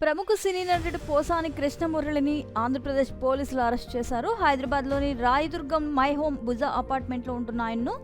ప్రముఖ సినీ నటుడు పోసాని కృష్ణమురళిని ఆంధ్రప్రదేశ్ పోలీసులు అరెస్ట్ చేశారు. హైదరాబాద్లోని రాయదుర్గం మై హోమ్ బుజా అపార్ట్మెంట్లో ఉంటున్న ఆయన్ను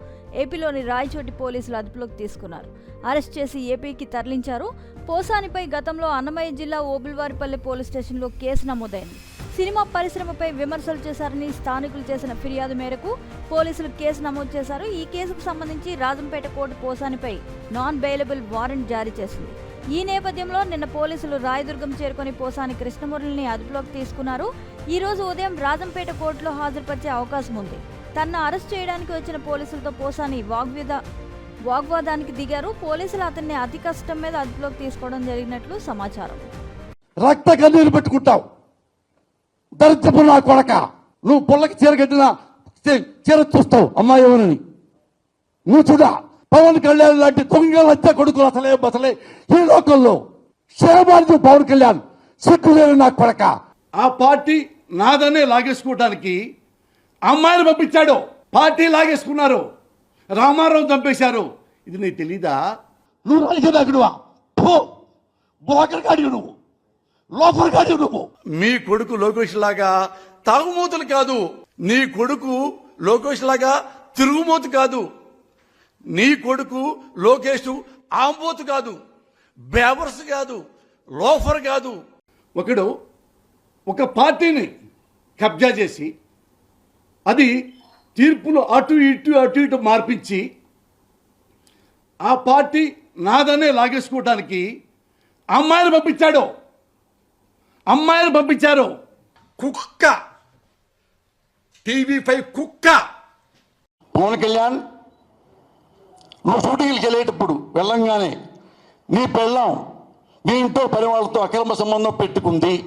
ఏపీలోని రాయచోటి పోలీసులు అదుపులోకి తీసుకున్నారు. అరెస్ట్ చేసి ఏపీకి తరలించారు. పోసానిపై గతంలో అన్నమయ్య జిల్లా ఓబుల్వారిపల్లి పోలీస్ స్టేషన్లో కేసు నమోదైంది. సినిమా పరిశ్రమపై విమర్శలు చేశారని స్థానికులు చేసిన ఫిర్యాదు మేరకు పోలీసులు కేసు నమోదు చేశారు. ఈ కేసుకు సంబంధించి రాజంపేట కోర్టు పోసానిపై నాన్ బెయిలబుల్ వారెంట్ జారీ చేసింది. ఈ నేపథ్యంలో నిన్న పోలీసులు రాయదుర్గం చేరుకొని పోసాని కృష్ణమురళిని అదుపులోకి తీసుకున్నారు. ఈ రోజు ఉదయం రాజంపేట కోర్టులో హాజరుపరిచే అవకాశం ఉంది. తనను అరెస్ట్ చేయడానికి వచ్చిన పోలీసులతో పోసాని వాగ్విద వాగ్వాదానికి దిగారు. పోలీసులు అతన్ని అతి కష్టం మీద అదుపులోకి తీసుకోవడం జరిగినట్లు సమాచారం. రక్త కన్నీరు పెట్టుకుంటావు. దరిద్రపు నా కొడక. నువ్వు పొల్లకి చీర కట్టిన చీర చూస్తావు. అమ్మాయి ఎవరని? నువ్వు చూడా. పవన్ కళ్యాణ్ లాంటి దొంగ లచ్చ కొడుకులు అసలే బసలే ఈ లోకంలో. శరబాజు పవన్ కళ్యాణ్ సిగ్గులేని నా కొడక. ఆ పార్టీ నాదనే లాగేసుకోవడానికి అమ్మాయిని పంపించాడు. పార్టీ లాగేసుకున్నారు. రామారావు చంపేశారు. ఇది నీకు తెలీదా? నువ్వు రాజకీయ నాయకుడువా పో. బోకర్ కాడి నువ్వు. లోపర్ కాడి నువ్వు. మీ కొడుకు లోకేష్ లాగా తాగుమూతలు కాదు. నీ కొడుకు లోకేష్ లాగా తిరుగుమూతు కాదు. నీ కొడుకు లోకేష్ ఆంబోత్ కాదు బేవర్స్ కాదు లోఫర్ కాదు. ఒకడు ఒక పార్టీని కబ్జా చేసి అది తీర్పులు అటు ఇటు అటు ఇటు మార్పించి ఆ పార్టీ నాదనే లాగేసుకోవడానికి అమ్మాయిని పంపించాడు. అమ్మాయిని పంపించారు. కుక్క. టీవీ ఫైవ్ కుక్క. పవన్ కళ్యాణ్ నువ్వు షూటింగ్కి వెళ్ళేటప్పుడు వెళ్ళంగానే నీ పెళ్ళాం నీ ఇంట్లో పని వాళ్ళతో అక్రమ సంబంధం పెట్టుకుంది.